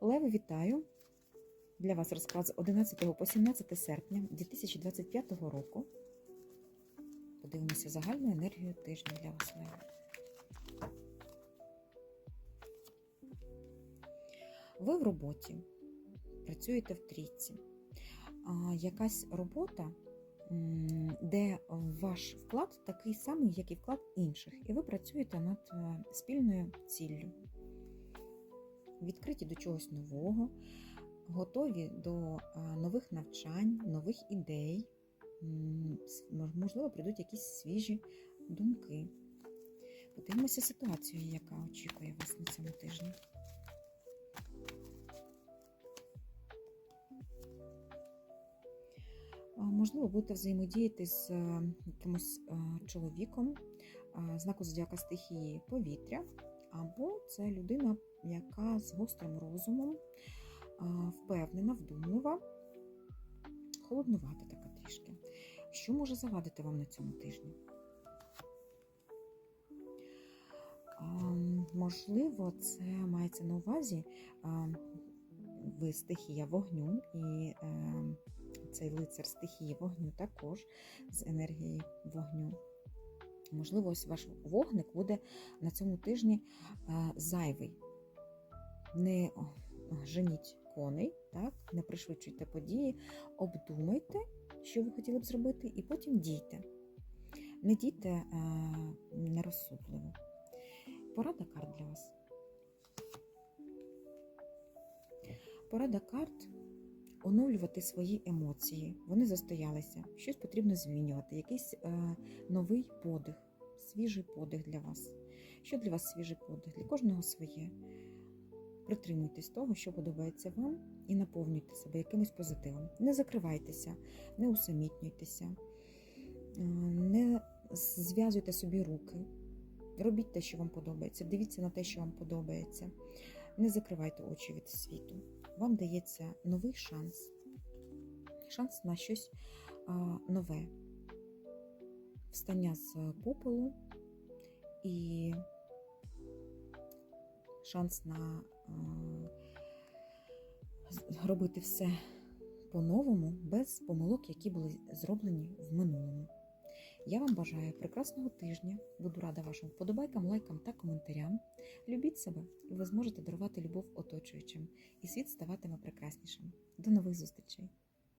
Леви, вітаю! Для вас розклад з 11 по 17 серпня 2025 року. Подивимося загальну енергію тижня для вас, Леви. Ви в роботі, працюєте в трійці. Якась робота, де ваш вклад такий самий, як і вклад інших, і ви працюєте над е, спільною ціллю. Відкриті до чогось нового, готові до нових навчань, нових ідей. Можливо, прийдуть якісь свіжі думки. Подивимося ситуацію, яка очікує вас на цьому тижні. Можливо, будете взаємодіяти з е, якимось е, чоловіком знаку зодіака стихії повітря, або це людина, яка з гострим розумом, впевнена, вдумлива, холоднувата така трішки. Що може завадити вам на цьому тижні? Можливо, це мається на увазі. Ви стихія вогню, і е, цей лицар стихії вогню також з енергією вогню. Можливо, ось ваш вогник буде на цьому тижні е, зайвий. Не женіть коней, так? не пришвидшуйте події, обдумайте, що ви хотіли б зробити, і потім дійте. Не дійте е, нерозсудливо. Порада карт для вас. Порада карт оновлювати свої емоції. Вони застоялися. Щось потрібно змінювати, якийсь е, новий подих, свіжий подих для вас. Що для вас свіжий подих? Для кожного своє. Притримуйтесь того, що подобається вам, і наповнюйте себе якимось позитивом. Не закривайтеся, не усамітнюйтеся, е, не зв'язуйте собі руки. Робіть те, що вам подобається, дивіться на те, що вам подобається. Не закривайте очі від світу. Вам дається новий шанс. Шанс на щось нове. Встання з попелу і шанс на робити все по-новому, без помилок, які були зроблені в минулому. Я вам бажаю прекрасного тижня. Буду рада вашим вподобайкам, лайкам та коментарям. Любіть себе, і ви зможете дарувати любов оточуючим, і світ ставатиме прекраснішим. До нових зустрічей!